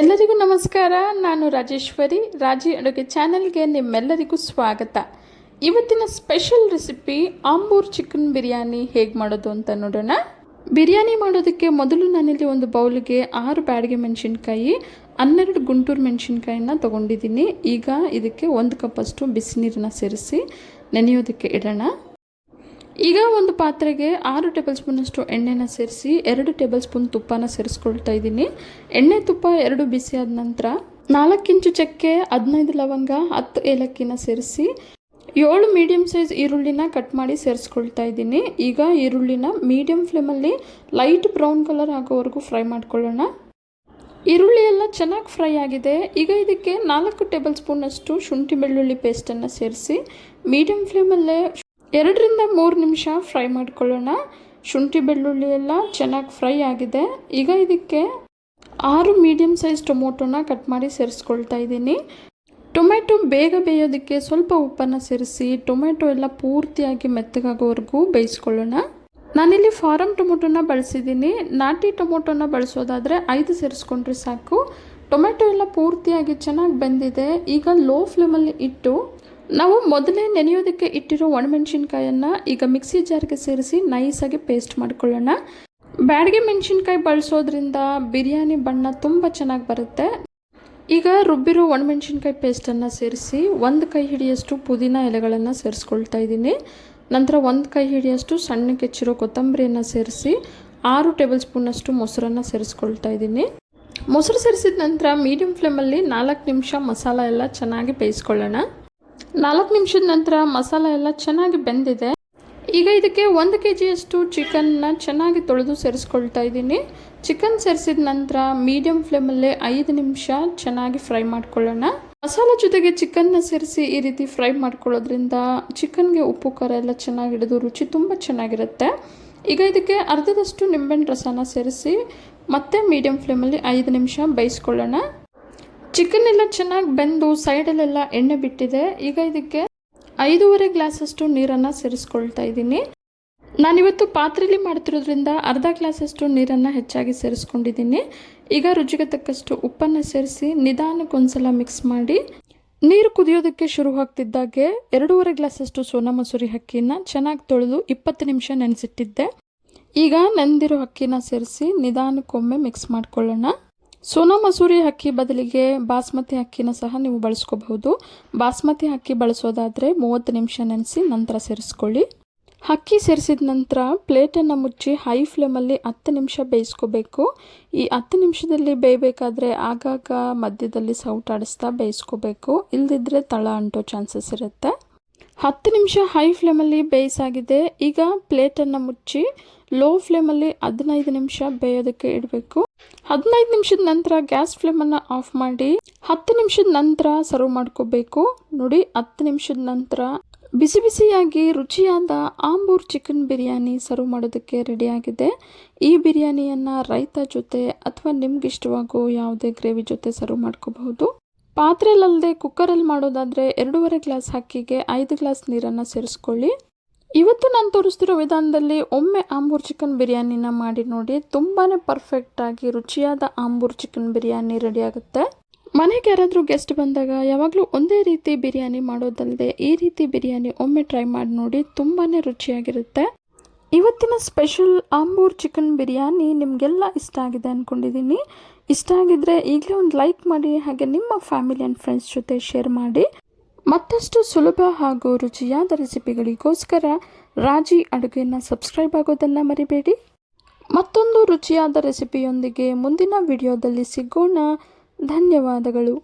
ಎಲ್ಲರಿಗೂ ನಮಸ್ಕಾರ. ನಾನು ರಾಜೇಶ್ವರಿ. ರಾಜಿ ಅಡುಗೆ ಚಾನೆಲ್ಗೆ ನಿಮ್ಮೆಲ್ಲರಿಗೂ ಸ್ವಾಗತ. ಇವತ್ತಿನ special recipe Ambur chicken biryani ಹೇಗೆ ಮಾಡೋದು ಅಂತ ನೋಡೋಣ. ಬಿರಿಯಾನಿ ಮಾಡೋದಕ್ಕೆ ಮೊದಲು ನಾನಿಲ್ಲಿ ಒಂದು ಬೌಲ್ಗೆ ಆರು ಬ್ಯಾಡಿಗೆ ಮೆಣಸಿನ್ಕಾಯಿ, ಹನ್ನೆರಡು ಗುಂಟೂರು ಮೆಣಸಿನ್ಕಾಯಿನ ತೊಗೊಂಡಿದ್ದೀನಿ. ಈಗ ಇದಕ್ಕೆ ಒಂದು ಕಪ್ಪಷ್ಟು ಬಿಸಿ ನೀರನ್ನ ಸೇರಿಸಿ ನೆನೆಯೋದಕ್ಕೆ ಇಡೋಣ. ಈಗ ಒಂದು ಪಾತ್ರೆಗೆ ಆರು ಟೇಬಲ್ ಸ್ಪೂನಷ್ಟು ಎಣ್ಣೆನ ಸೇರಿಸಿ ಎರಡು ಟೇಬಲ್ ಸ್ಪೂನ್ ತುಪ್ಪನ ಸೇರಿಸ್ಕೊಳ್ತಾ ಇದ್ದೀನಿ. ಎಣ್ಣೆ ತುಪ್ಪ ಎರಡು ಬಿಸಿ ಆದ ನಂತರ ನಾಲ್ಕು ಇಂಚು ಚಕ್ಕೆ, ಹದಿನೈದು ಲವಂಗ, ಹತ್ತು ಏಲಕ್ಕಿನ ಸೇರಿಸಿ ಏಳು ಮೀಡಿಯಮ್ ಸೈಜ್ ಈರುಳ್ಳಿನ ಕಟ್ ಮಾಡಿ ಸೇರಿಸ್ಕೊಳ್ತಾ ಇದ್ದೀನಿ. ಈಗ ಈರುಳ್ಳಿನ ಮೀಡಿಯಂ ಫ್ಲೇಮಲ್ಲಿ ಲೈಟ್ ಬ್ರೌನ್ ಕಲರ್ ಆಗೋವರೆಗೂ ಫ್ರೈ ಮಾಡ್ಕೊಳ್ಳೋಣ. ಈರುಳ್ಳಿ ಎಲ್ಲ ಚೆನ್ನಾಗಿ ಫ್ರೈ ಆಗಿದೆ. ಈಗ ಇದಕ್ಕೆ ನಾಲ್ಕು ಟೇಬಲ್ ಸ್ಪೂನಷ್ಟು ಶುಂಠಿ ಬೆಳ್ಳುಳ್ಳಿ ಪೇಸ್ಟನ್ನು ಸೇರಿಸಿ ಮೀಡಿಯಂ ಫ್ಲೇಮಲ್ಲೇ ಎರಡರಿಂದ ಮೂರು ನಿಮಿಷ ಫ್ರೈ ಮಾಡ್ಕೊಳ್ಳೋಣ. ಶುಂಠಿ ಬೆಳ್ಳುಳ್ಳಿ ಎಲ್ಲ ಚೆನ್ನಾಗಿ ಫ್ರೈ ಆಗಿದೆ. ಈಗ ಇದಕ್ಕೆ ಆರು ಮೀಡಿಯಮ್ ಸೈಜ್ ಟೊಮೊಟೊನ ಕಟ್ ಮಾಡಿ ಸೇರಿಸ್ಕೊಳ್ತಾ ಇದ್ದೀನಿ. ಟೊಮೆಟೊ ಬೇಗ ಬೇಯೋದಕ್ಕೆ ಸ್ವಲ್ಪ ಉಪ್ಪನ್ನು ಸೇರಿಸಿ, ಟೊಮೆಟೊ ಎಲ್ಲ ಪೂರ್ತಿಯಾಗಿ ಮೆತ್ತಗಾಗೋವರೆಗೂ ಬೇಯಿಸ್ಕೊಳ್ಳೋಣ. ನಾನಿಲ್ಲಿ ಫಾರಮ್ ಟೊಮೊಟೊನ ಬಳಸಿದ್ದೀನಿ. ನಾಟಿ ಟೊಮೊಟೊನ ಬಳಸೋದಾದರೆ ಐದು ಸೇರಿಸ್ಕೊಂಡ್ರೆ ಸಾಕು. ಟೊಮೆಟೊ ಎಲ್ಲ ಪೂರ್ತಿಯಾಗಿ ಚೆನ್ನಾಗಿ ಬೆಂದಿದೆ. ಈಗ ಲೋ ಫ್ಲೇಮಲ್ಲಿ ಇಟ್ಟು ನಾವು ಮೊದಲೇ ನೆನೆಯೋದಕ್ಕೆ ಇಟ್ಟಿರೋ ಒಣಮೆಣಸಿನ್ಕಾಯನ್ನು ಈಗ ಮಿಕ್ಸಿ ಜಾರ್ಗೆ ಸೇರಿಸಿ ನೈಸಾಗಿ ಪೇಸ್ಟ್ ಮಾಡ್ಕೊಳ್ಳೋಣ. ಬ್ಯಾಡಿಗೆ ಮೆಣಸಿನ್ಕಾಯಿ ಬಳಸೋದ್ರಿಂದ ಬಿರಿಯಾನಿ ಬಣ್ಣ ತುಂಬ ಚೆನ್ನಾಗಿ ಬರುತ್ತೆ. ಈಗ ರುಬ್ಬಿರೋ ಒಣಮೆಣಸಿನ್ಕಾಯಿ ಪೇಸ್ಟನ್ನು ಸೇರಿಸಿ ಒಂದು ಕೈ ಹಿಡಿಯಷ್ಟು ಪುದೀನ ಎಲೆಗಳನ್ನು ಸೇರಿಸ್ಕೊಳ್ತಾ ಇದ್ದೀನಿ. ನಂತರ ಒಂದು ಕೈ ಹಿಡಿಯಷ್ಟು ಸಣ್ಣ ಕೆಚ್ಚಿರೋ ಕೊತ್ತಂಬರಿಯನ್ನು ಸೇರಿಸಿ ಆರು ಟೇಬಲ್ ಸ್ಪೂನಷ್ಟು ಮೊಸರನ್ನು ಸೇರಿಸ್ಕೊಳ್ತಾ ಇದ್ದೀನಿ. ಮೊಸರು ಸೇರಿಸಿದ ನಂತರ ಮೀಡಿಯಂ ಫ್ಲೇಮಲ್ಲಿ ನಾಲ್ಕು ನಿಮಿಷ ಮಸಾಲ ಎಲ್ಲ ಚೆನ್ನಾಗಿ ಬೇಯಿಸ್ಕೊಳ್ಳೋಣ. ನಾಲ್ಕು ನಿಮಿಷದ ನಂತರ ಮಸಾಲ ಎಲ್ಲ ಚೆನ್ನಾಗಿ ಬೆಂದಿದೆ. ಈಗ ಇದಕ್ಕೆ ಒಂದು ಕೆ ಜಿಯಷ್ಟು ಚಿಕನ್ನ ಚೆನ್ನಾಗಿ ತೊಳೆದು ಸೇರಿಸ್ಕೊಳ್ತಾ ಇದ್ದೀನಿ. ಚಿಕನ್ ಸೇರಿಸಿದ ನಂತರ ಮೀಡಿಯಂ ಫ್ಲೇಮಲ್ಲೇ ಐದು ನಿಮಿಷ ಚೆನ್ನಾಗಿ ಫ್ರೈ ಮಾಡ್ಕೊಳ್ಳೋಣ. ಮಸಾಲ ಜೊತೆಗೆ ಚಿಕನ್ನ ಸೇರಿಸಿ ಈ ರೀತಿ ಫ್ರೈ ಮಾಡ್ಕೊಳ್ಳೋದ್ರಿಂದ ಚಿಕನ್ಗೆ ಉಪ್ಪು, ಖಾರ ಎಲ್ಲ ಚೆನ್ನಾಗಿ ಹಿಡಿದು ರುಚಿ ತುಂಬ ಚೆನ್ನಾಗಿರುತ್ತೆ. ಈಗ ಇದಕ್ಕೆ ಅರ್ಧದಷ್ಟು ನಿಂಬೆಹಣ್ಣು ರಸನ ಸೇರಿಸಿ ಮತ್ತೆ ಮೀಡಿಯಂ ಫ್ಲೇಮಲ್ಲಿ ಐದು ನಿಮಿಷ ಬೇಯಿಸ್ಕೊಳ್ಳೋಣ. ಚಿಕನ್ ಎಲ್ಲ ಚೆನ್ನಾಗಿ ಬೆಂದು ಸೈಡಲ್ಲೆಲ್ಲ ಎಣ್ಣೆ ಬಿಟ್ಟಿದೆ. ಈಗ ಇದಕ್ಕೆ ಐದೂವರೆ ಗ್ಲಾಸಷ್ಟು ನೀರನ್ನು ಸೇರಿಸ್ಕೊಳ್ತಾ ಇದ್ದೀನಿ. ನಾನಿವತ್ತು ಪಾತ್ರೆಯಲ್ಲಿ ಮಾಡ್ತಿರೋದ್ರಿಂದ ಅರ್ಧ ಗ್ಲಾಸಷ್ಟು ನೀರನ್ನು ಹೆಚ್ಚಾಗಿ ಸೇರಿಸ್ಕೊಂಡಿದ್ದೀನಿ. ಈಗ ರುಚಿಗೆ ತಕ್ಕಷ್ಟು ಉಪ್ಪನ್ನು ಸೇರಿಸಿ ನಿಧಾನಕ್ಕೆ ಒಂದ್ಸಲ ಮಿಕ್ಸ್ ಮಾಡಿ ನೀರು ಕುದಿಯೋದಕ್ಕೆ ಶುರು ಆಗ್ತಿದ್ದಾಗೆ ಎರಡೂವರೆ ಗ್ಲಾಸಷ್ಟು ಸೋನಾ ಮಸೂರಿ ಅಕ್ಕಿನ ಚೆನ್ನಾಗಿ ತೊಳೆದು ಇಪ್ಪತ್ತು ನಿಮಿಷ ನೆನೆಸಿಟ್ಟಿದ್ದೆ. ಈಗ ನೆಂದಿರೋ ಅಕ್ಕಿನ ಸೇರಿಸಿ ನಿಧಾನಕ್ಕೊಮ್ಮೆ ಮಿಕ್ಸ್ ಮಾಡ್ಕೊಳ್ಳೋಣ. ಸೋನಾ ಮಸೂರಿ ಅಕ್ಕಿ ಬದಲಿಗೆ ಬಾಸ್ಮತಿ ಅಕ್ಕಿನ ಸಹ ನೀವು ಬಳಸ್ಕೋಬಹುದು. ಬಾಸ್ಮತಿ ಅಕ್ಕಿ ಬಳಸೋದಾದರೆ ಮೂವತ್ತು ನಿಮಿಷ ನೆನೆಸಿ ನಂತರ ಸೇರಿಸ್ಕೊಳ್ಳಿ. ಅಕ್ಕಿ ಸೇರಿಸಿದ ನಂತರ ಪ್ಲೇಟನ್ನು ಮುಚ್ಚಿ ಹೈ ಫ್ಲೇಮಲ್ಲಿ ಹತ್ತು ನಿಮಿಷ ಬೇಯಿಸ್ಕೋಬೇಕು. ಈ ಹತ್ತು ನಿಮಿಷದಲ್ಲಿ ಬೇಯಬೇಕಾದ್ರೆ ಆಗಾಗ ಮಧ್ಯದಲ್ಲಿ ಸೌಟಾಡಿಸ್ತಾ ಬೇಯಿಸ್ಕೋಬೇಕು. ಇಲ್ಲದಿದ್ದರೆ ತಳ ಅಂಟೋ ಚಾನ್ಸಸ್ ಇರುತ್ತೆ. ಹತ್ತು ನಿಮಿಷ ಹೈ ಫ್ಲೇಮಲ್ಲಿ ಬೇಯಿಸಾಗಿದೆ ಈಗ ಪ್ಲೇಟನ್ನು ಮುಚ್ಚಿ ಲೋ ಫ್ಲೇಮಲ್ಲಿ ಹದಿನೈದು ನಿಮಿಷ ಬೇಯೋದಕ್ಕೆ ಇಡಬೇಕು. ಹದಿನೈದು ನಿಮಿಷದ ನಂತರ ಗ್ಯಾಸ್ ಫ್ಲೇಮನ್ನು ಆಫ್ ಮಾಡಿ, ಹತ್ತು ನಿಮಿಷದ ನಂತರ ಸರ್ವ್ ಮಾಡ್ಕೋಬೇಕು. ನೋಡಿ, ಹತ್ತು ನಿಮಿಷದ ನಂತರ ಬಿಸಿ ಬಿಸಿಯಾಗಿ ರುಚಿಯಾದ ಆಂಬೂರ್ ಚಿಕನ್ ಬಿರಿಯಾನಿ ಸರ್ವ್ ಮಾಡೋದಕ್ಕೆ ರೆಡಿಯಾಗಿದೆ ಈ ಬಿರಿಯಾನಿಯನ್ನು ರೈತ ಜೊತೆ ಅಥವಾ ನಿಮ್ಗೆ ಇಷ್ಟವಾಗೋ ಯಾವುದೇ ಗ್ರೇವಿ ಜೊತೆ ಸರ್ವ್ ಮಾಡ್ಕೋಬಹುದು. ಪಾತ್ರೆಲಲ್ಲದೆ ಕುಕ್ಕರಲ್ಲಿ ಮಾಡೋದಾದರೆ ಎರಡೂವರೆ ಗ್ಲಾಸ್ ಅಕ್ಕಿಗೆ ಐದು ಗ್ಲಾಸ್ ನೀರನ್ನು ಸೇರಿಸ್ಕೊಳ್ಳಿ. ಇವತ್ತು ನಾನು ತೋರಿಸ್ತಿರೋ ವಿಧಾನದಲ್ಲಿ ಒಮ್ಮೆ ಆಂಬೂರ್ ಚಿಕನ್ ಬಿರಿಯಾನಿನ ಮಾಡಿ ನೋಡಿ ತುಂಬಾ ಪರ್ಫೆಕ್ಟಾಗಿ ರುಚಿಯಾದ ಆಂಬೂರ್ ಚಿಕನ್ ಬಿರಿಯಾನಿ ರೆಡಿ ಆಗುತ್ತೆ. ಮನೆಗೆ ಯಾರಾದರೂ ಗೆಸ್ಟ್ ಬಂದಾಗ ಯಾವಾಗಲೂ ಒಂದೇ ರೀತಿ ಬಿರಿಯಾನಿ ಮಾಡೋದಲ್ಲದೆ ಈ ರೀತಿ ಬಿರಿಯಾನಿ ಒಮ್ಮೆ ಟ್ರೈ ಮಾಡಿ ನೋಡಿ ತುಂಬಾ ರುಚಿಯಾಗಿರುತ್ತೆ. ಇವತ್ತಿನ ಸ್ಪೆಷಲ್ ಆಂಬೂರ್ ಚಿಕನ್ ಬಿರಿಯಾನಿ ನಿಮಗೆಲ್ಲ ಇಷ್ಟ ಆಗಿದೆ ಅಂದ್ಕೊಂಡಿದ್ದೀನಿ ಇಷ್ಟ ಆಗಿದ್ರೆ ಈಗಲೇ ಒಂದು ಲೈಕ್ ಮಾಡಿ, ಹಾಗೆ ನಿಮ್ಮ ಫ್ಯಾಮಿಲಿ ಆ್ಯಂಡ್ ಫ್ರೆಂಡ್ಸ್ ಜೊತೆ ಶೇರ್ ಮಾಡಿ. ಮತ್ತಷ್ಟು ಸುಲಭ ಹಾಗೂ ರುಚಿಯಾದ ರೆಸಿಪಿಗಳಿಗೋಸ್ಕರ ರಾಜಿ ಅಡುಗೆಯನ್ನು ಸಬ್ಸ್ಕ್ರೈಬ್ ಆಗೋದನ್ನು ಮರಿಬೇಡಿ. ಮತ್ತೊಂದು ರುಚಿಯಾದ ರೆಸಿಪಿಯೊಂದಿಗೆ ಮುಂದಿನ ವಿಡಿಯೋದಲ್ಲಿ ಸಿಗೋಣ. ಧನ್ಯವಾದಗಳು.